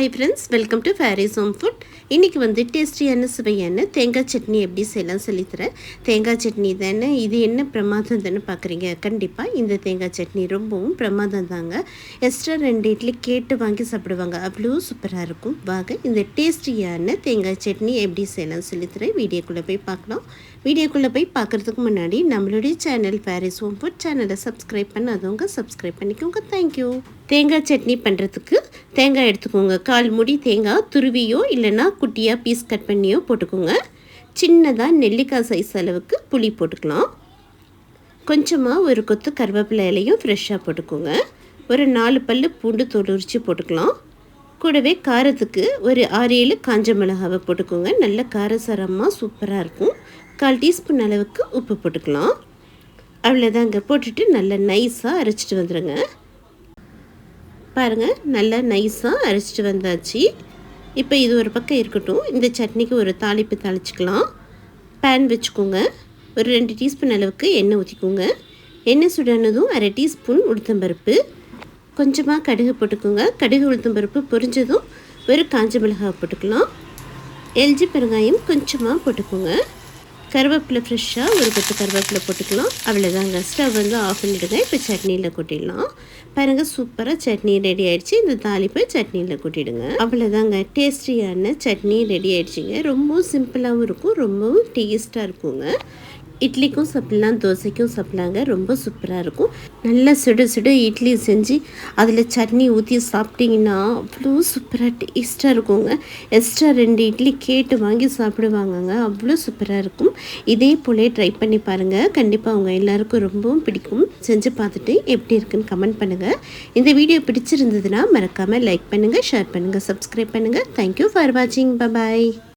Welcome to Faris home food இன்றைக்கி வந்து டேஸ்டியான சுவையான தேங்காய் சட்னி எப்படி செய்யலாம் சொல்லித்தரேன். தேங்காய் சட்னி தானே இது என்ன பிரமாதம் தானே பார்க்குறீங்க? கண்டிப்பாக இந்த தேங்காய் சட்னி ரொம்பவும் பிரமாதம் தாங்க. எக்ஸ்ட்ரா ரெண்டு இட்லி கேட்டு வாங்கி சாப்பிடுவாங்க. அவ்வளோ சூப்பராக இருக்கும். வாங்க இந்த டேஸ்டியான தேங்காய் சட்னி எப்படி செய்யலாம் சொல்லித்தரேன். வீடியோக்குள்ளே போய் பார்க்கலாம். வீடியோக்குள்ளே போய் பார்க்குறதுக்கு முன்னாடி நம்மளுடைய சேனல் ஃபேரிஸ் ஹோம் ஃபுட் சேனலை சப்ஸ்கிரைப் பண்ணாதவங்க சப்ஸ்கிரைப் பண்ணிக்கோங்க. தேங்க்யூ தேங்காய் சட்னி பண்ணுறதுக்கு தேங்காய் எடுத்துக்கோங்க. கால் முடி தேங்காய் துருவியோ இல்லைன்னா குட்டியாக பீஸ் கட் பண்ணியோ போட்டுக்கோங்க. சின்னதாக நெல்லிக்காய் சைஸ் அளவுக்கு புளி போட்டுக்கலாம். கொஞ்சமாக ஒரு கொத்து கருவேப்பிலை இலையும் ஃப்ரெஷ்ஷாக போட்டுக்கோங்க. ஒரு நாலு பல் பூண்டு தோல் உரித்து போட்டுக்கலாம். கூடவே காரத்துக்கு ஒரு ஆறு ஏழு காஞ்ச மிளகாவை போட்டுக்கோங்க. நல்ல காரசாரமாக சூப்பராக இருக்கும். கால் டீஸ்பூன் அளவுக்கு உப்பு போட்டுக்கலாம். அவ்வளோதாங்க போட்டுட்டு நல்லா நைஸாக அரைச்சிட்டு வந்துடுங்க பாருங்கள் நல்லா நைஸாக அரைச்சிட்டு வந்தாச்சு. இப்போ இது ஒரு பக்கம் இருக்கட்டும். இந்த சட்னிக்கு ஒரு தாளிப்பு தாளிச்சிக்கலாம். பேன் வச்சுக்கோங்க. ஒரு ரெண்டு டீஸ்பூன் அளவுக்கு எண்ணெய் ஊற்றிக்கோங்க எண்ணெய் சுடனதும் அரை டீஸ்பூன் உளுத்தம்பருப்பு. கொஞ்சமாக கடுகு போட்டுக்கோங்க. கடுகு உளுத்தம்பருப்பு பொரிஞ்சதும் ஒரு காஞ்ச மிளகாய் போட்டுக்கலாம். எல்ஜி பெருங்காயம் கொஞ்சமாக போட்டுக்கோங்க. கருவேப்பிலை ஃப்ரெஷ்ஷாக ஒரு கொத்து கருவேப்பிலை போட்டுக்கலாம். அவ்வளோதாங்க ஸ்டவ் வந்து ஆஃப் பண்ணிவிடுங்க இப்போ சட்னியில் கொட்டிடலாம். பாருங்கள் சூப்பராக சட்னி ரெடி ஆகிடுச்சு இந்த தாளிப்பை சட்னியில் கொட்டிடுங்க. அவ்வளோதாங்க டேஸ்டியான சட்னி ரெடி ஆகிடுச்சிங்க ரொம்பவும் சிம்பிளாகவும் இருக்கும். ரொம்பவும் டேஸ்ட்டாக இருக்குங்க. இட்லிக்கும் சாப்பிட்லாம் தோசைக்கும் சாப்பிட்லாங்க ரொம்ப சூப்பராக இருக்கும். நல்லா சுடு சுடு இட்லி செஞ்சு அதில் சட்னி ஊற்றி சாப்பிட்டிங்கன்னா அவ்வளோ சூப்பராக டேஸ்ட்டாக இருக்குங்க. எக்ஸ்ட்ரா ரெண்டு இட்லி கேட்டு வாங்கி சாப்பிடுவாங்கங்க. அவ்வளோ சூப்பராக இருக்கும். இதே போலே ட்ரை பண்ணி பாருங்கள் கண்டிப்பாக அவங்க எல்லாருக்கும் ரொம்பவும் பிடிக்கும். செஞ்சு பார்த்துட்டு எப்படி இருக்குன்னு கமெண்ட் பண்ணுங்கள் இந்த வீடியோ பிடிச்சிருந்ததுன்னா மறக்காமல் லைக் பண்ணுங்கள் ஷேர் பண்ணுங்கள் சப்ஸ்கிரைப் பண்ணுங்கள் தேங்க்யூ ஃபார் வாட்சிங் பபாய்